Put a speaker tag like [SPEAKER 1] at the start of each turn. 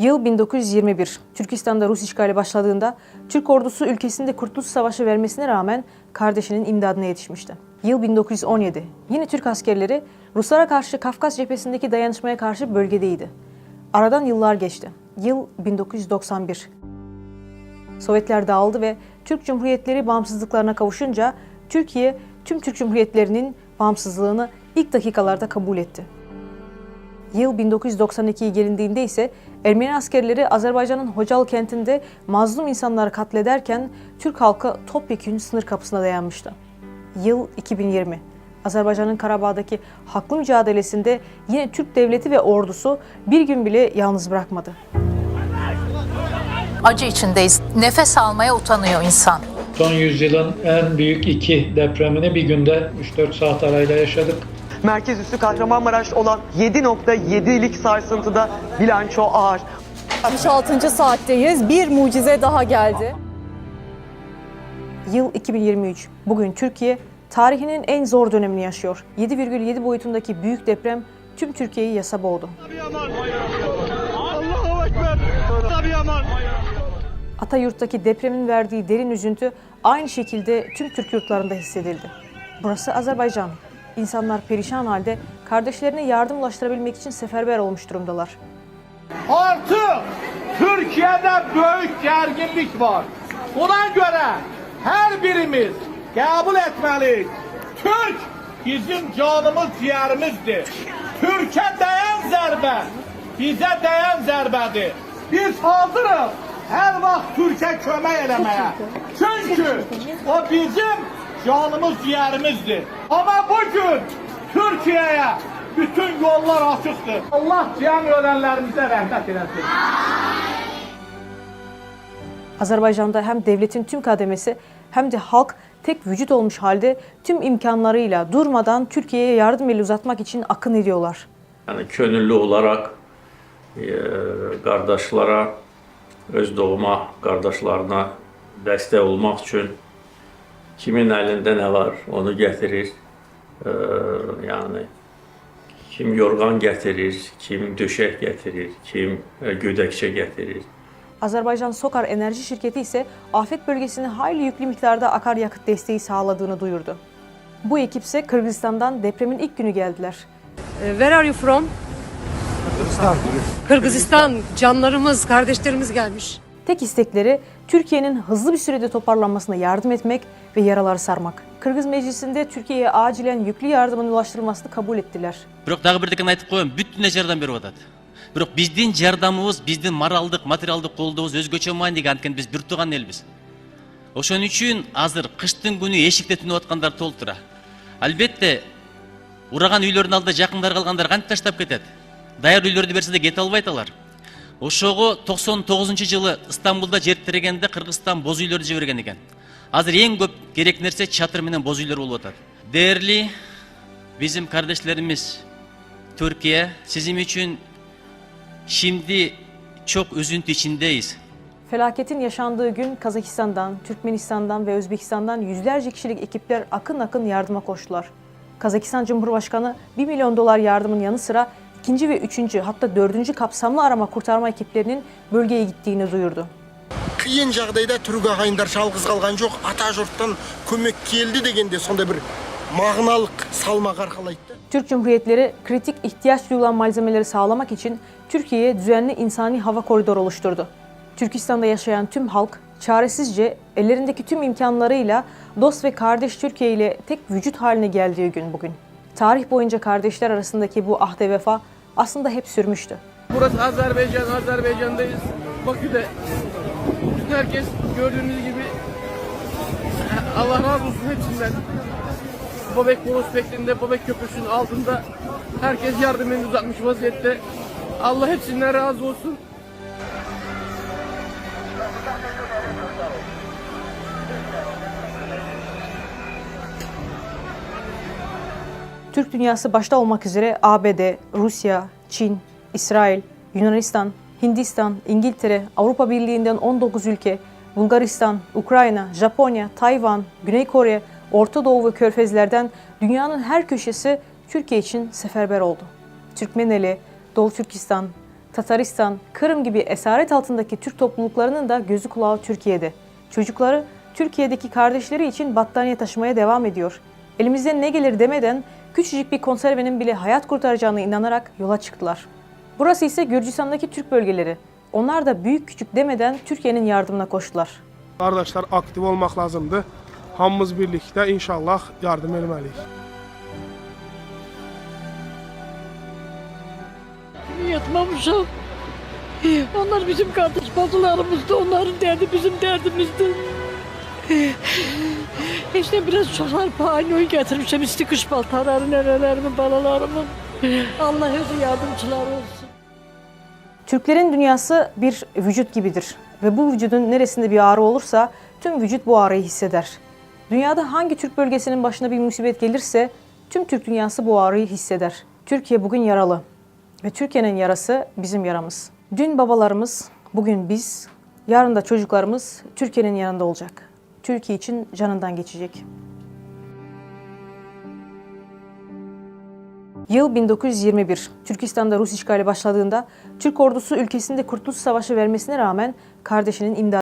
[SPEAKER 1] Yıl 1921. Türkistan'da Rus işgali başladığında Türk ordusu ülkesinde Kurtuluş Savaşı vermesine rağmen kardeşinin imdadına yetişmişti. Yıl 1917. Yine Türk askerleri Ruslara karşı Kafkas cephesindeki dayanışmaya karşı bölgedeydi. Aradan yıllar geçti. Yıl 1991. Sovyetler dağıldı ve Türk Cumhuriyetleri bağımsızlıklarına kavuşunca Türkiye tüm Türk Cumhuriyetlerinin bağımsızlığını ilk dakikalarda kabul etti. Yıl 1992'ye gelindiğinde ise Ermeni askerleri Azerbaycan'ın Hocalı kentinde mazlum insanları katlederken Türk halkı topyekün sınır kapısına dayanmıştı. Yıl 2020. Azerbaycan'ın Karabağ'daki haklı mücadelesinde yine Türk devleti ve ordusu bir gün bile yalnız bırakmadı.
[SPEAKER 2] Acı içindeyiz. Nefes almaya utanıyor insan.
[SPEAKER 3] Son yüzyılın en büyük iki depremini bir günde 3-4 saat arayla yaşadık.
[SPEAKER 4] Merkez üssü Kahramanmaraş olan 7.7'lik sarsıntıda bilanço ağır.
[SPEAKER 5] 66. saatteyiz. Bir mucize daha geldi.
[SPEAKER 1] Yıl 2023. Bugün Türkiye tarihinin en zor dönemini yaşıyor. 7,7 boyutundaki büyük deprem tüm Türkiye'yi yasa boğdu.
[SPEAKER 6] Allahu Ekber. Tabii aman.
[SPEAKER 1] Atayurt'taki depremin verdiği derin üzüntü aynı şekilde tüm Türk yurtlarında hissedildi. Burası Azerbaycan. İnsanlar perişan halde kardeşlerine yardım ulaştırabilmek için seferber olmuş durumdalar.
[SPEAKER 6] Artık Türkiye'de büyük gerginlik var. Buna göre her birimiz kabul etmeliyiz. Türk bizim canımız ciğerimizdir. Türkiye değen zerbe bize değen zerbedir. Biz hazırız her vakit Türkiye kömek elemeye. Çünkü o bizim canımız ciğerimizdir. Ama bugün Türkiye'ye bütün yollar açıktır. Allah cem ölenlerimize rahmet eylesin.
[SPEAKER 1] Azerbaycan'da hem devletin tüm kademesi hem de halk tek vücut olmuş halde tüm imkanlarıyla durmadan Türkiye'ye yardım eli uzatmak için akın ediyorlar.
[SPEAKER 7] Yani könüllü olarak e, qardaşlara, öz doğma qardaşlarına dəstək olmaq üçün kimin əlində nə var, onu gətirir. E, yəni kim yorğan gətirir, kim döşək gətirir, kim e, gödəkçə gətirir.
[SPEAKER 1] Azerbaycan Sokar Enerji Şirketi ise afet bölgesine hayli yüklü miktarda akaryakıt desteği sağladığını duyurdu. Bu ekip ise Kırgızistan'dan depremin ilk günü geldiler.
[SPEAKER 8] Where are you from? Kırgızistan. Canlarımız, kardeşlerimiz gelmiş.
[SPEAKER 1] Tek istekleri Türkiye'nin hızlı bir sürede toparlanmasına yardım etmek ve yaraları sarmak. Kırgız Meclisi'nde Türkiye'ye acilen yüklü yardımın ulaştırılmasını kabul ettiler.
[SPEAKER 9] бирок дагы бирдекени айтып коеюн бүт эле жардам берип атат бирок биздин жардамыбыз биздин моралдык материалдык колдообуз өзгөчө маанилүү анткени биз бир тууган элбиз ошон үчүн азыр кыштын күнү эшикте түнөп аткандар толуп тура албетте ураган үйлөрдүн алдында жакындары калгандар кантип таштап кетет даяр үйлөрдү берсе да кете албайт алар ошого токсон тогузунчу жылы стамбулда жер тирегенде кыргызстан боз үйлөрдү жиберген экен азыр эң көп керек нерсе чатыр менен боз үйлөр болуп атат дээрлүү bizim kardeşlerimiz Türkiye sizin için şimdi çok üzüntü içindeyiz.
[SPEAKER 1] Felaketin yaşandığı gün Kazakistan'dan, Türkmenistan'dan ve Özbekistan'dan yüzlerce kişilik ekipler akın akın yardıma koştular. Kazakistan Cumhurbaşkanı 1 milyon dolar yardımın yanı sıra ikinci ve üçüncü hatta dördüncü kapsamlı arama kurtarma ekiplerinin bölgeye gittiğini duyurdu.
[SPEAKER 10] қиын жағдайда түрік ағайындар жалғыз қалған жоқ ата жұрттан көмек келді дегенде сондай бір мағыналық салмақ арқалайды да
[SPEAKER 1] Türk Cumhuriyetleri kritik ihtiyaç duyulan malzemeleri sağlamak için Türkiye'ye düzenli insani hava koridoru oluşturdu. Türkistan'da yaşayan tüm halk çaresizce ellerindeki tüm imkanlarıyla dost ve kardeş Türkiye ile tek vücut haline geldiği gün bugün. Tarih boyunca kardeşler arasındaki bu ahde vefa aslında hep sürmüştü.
[SPEAKER 6] Burası Azerbaycan, Azerbaycan'dayız. Bakü'de. Bütün herkes gördüğünüz gibi Allah razı olsun hepsinden. Bobek prospektinde, Bobek Köprüsü'nün altında herkes yardım elini uzatmış vaziyette. Allah hepsinden razı olsun.
[SPEAKER 1] Türk dünyası başta olmak üzere ABD, Rusya, Çin, İsrail, Yunanistan, Hindistan, İngiltere, Avrupa Birliği'nden 19 ülke, Bulgaristan, Ukrayna, Japonya, Tayvan, Güney Kore, Orta Doğu ve Körfezlerden dünyanın her köşesi Türkiye için seferber oldu. Türkmeneli, Doğu Türkistan, Tataristan, Kırım gibi esaret altındaki Türk topluluklarının da gözü kulağı Türkiye'de. Çocukları Türkiye'deki kardeşleri için battaniye taşımaya devam ediyor. Elimizden ne gelir demeden küçücük bir konservenin bile hayat kurtaracağına inanarak yola çıktılar. Burası ise Gürcistan'daki Türk bölgeleri. Onlar da büyük küçük demeden Türkiye'nin yardımına koştular.
[SPEAKER 11] Qardaşlar aktiv olmaq lazımdır. Hamımız birlikdə inşallah yardım etməliyik.
[SPEAKER 8] Yatmamışam. Onlar bizim kardeş bacılarımızdı. Onların derdi bizim derdimizdi. İşte biraz uşaqlar payını getirmişim. İstiqış paltarları, nenelerimi, balalarımın. Allah özü yardımcılar olsun.
[SPEAKER 1] Türklerin dünyası bir vücut gibidir ve bu vücudun neresinde bir ağrı olursa tüm vücut bu ağrıyı hisseder. Dünyada hangi Türk bölgesinin başına bir musibet gelirse tüm Türk dünyası bu ağrıyı hisseder. Türkiye bugün yaralı ve Türkiye'nin yarası bizim yaramız. Dün babalarımız, bugün biz, yarın da çocuklarımız Türkiye'nin yanında olacak. Türkiye için canından geçecek. Yıl 1921. Türkistan'da Rus işgali başladığında Türk ordusu ülkesinde Kurtuluş Savaşı vermesine rağmen kardeşinin imdadına